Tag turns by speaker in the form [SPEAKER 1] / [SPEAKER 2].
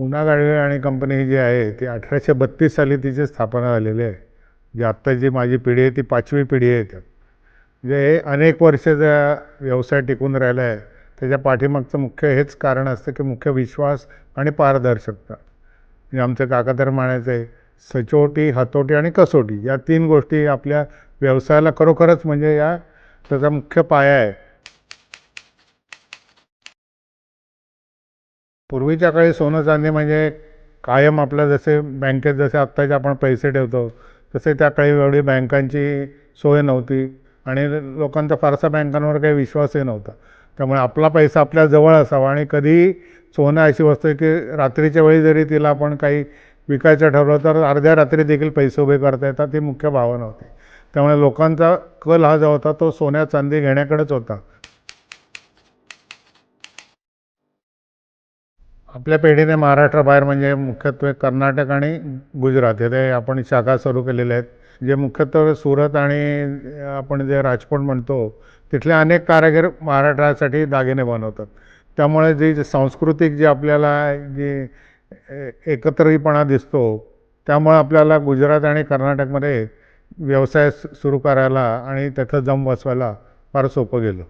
[SPEAKER 1] पुन्हा गाडवे आणि कंपनी ही जी आहे ती अठराशे बत्तीस साली तिची स्थापना झालेली आहे. जी आत्ता जी माझी पिढी आहे ती पाचवी पिढी आहे त्यात. म्हणजे हे अनेक वर्षाचा व्यवसाय टिकून राहिला आहे त्याच्या पाठीमागचं मुख्य हेच कारण असतं की मुख्य विश्वास आणि पारदर्शकता. म्हणजे आमचं काका तर म्हणायचं सचोटी हातोटी आणि कसोटी या तीन गोष्टी आपल्या व्यवसायाला खरोखरच म्हणजे या त्याचा मुख्य पाया आहे. पूर्वीच्या काळी सोनं चांदी म्हणजे कायम आपलं जसे बँकेत जसे आत्ताचे आपण पैसे ठेवतो तसे त्या काळी एवढी बँकांची सोय नव्हती आणि लोकांचा फारसा बँकांवर काही विश्वासही नव्हता. त्यामुळे आपला पैसा आपल्या जवळ असावा आणि कधी सोनं अशी वस्तू आहे की रात्रीच्या वेळी जरी तिला आपण काही विकायचं ठरवलं तर अर्ध्या रात्री देखील पैसे उभे करता येतात ती मुख्य भावना होती. त्यामुळे लोकांचा कल हा जो होता तो सोन्या चांदी घेण्याकडेच होता. आपल्या पिढीने महाराष्ट्राबाहेर म्हणजे मुख्यत्वे कर्नाटक आणि गुजरात. हे आपण शाखा सुरू केलेल्या आहेत. जे मुख्यत्वे सुरत आणि आपण जे राजकोट म्हणतो तिथले अनेक कारागीर महाराष्ट्रासाठी दागिने बनवतात. त्यामुळे जी सांस्कृतिक जी आपल्याला जी एकत्रितपणा दिसतो त्यामुळे आपल्याला गुजरात आणि कर्नाटकमध्ये व्यवसाय सुरू करायला आणि त्याचं जम बसवायला फार सोपं गेलं.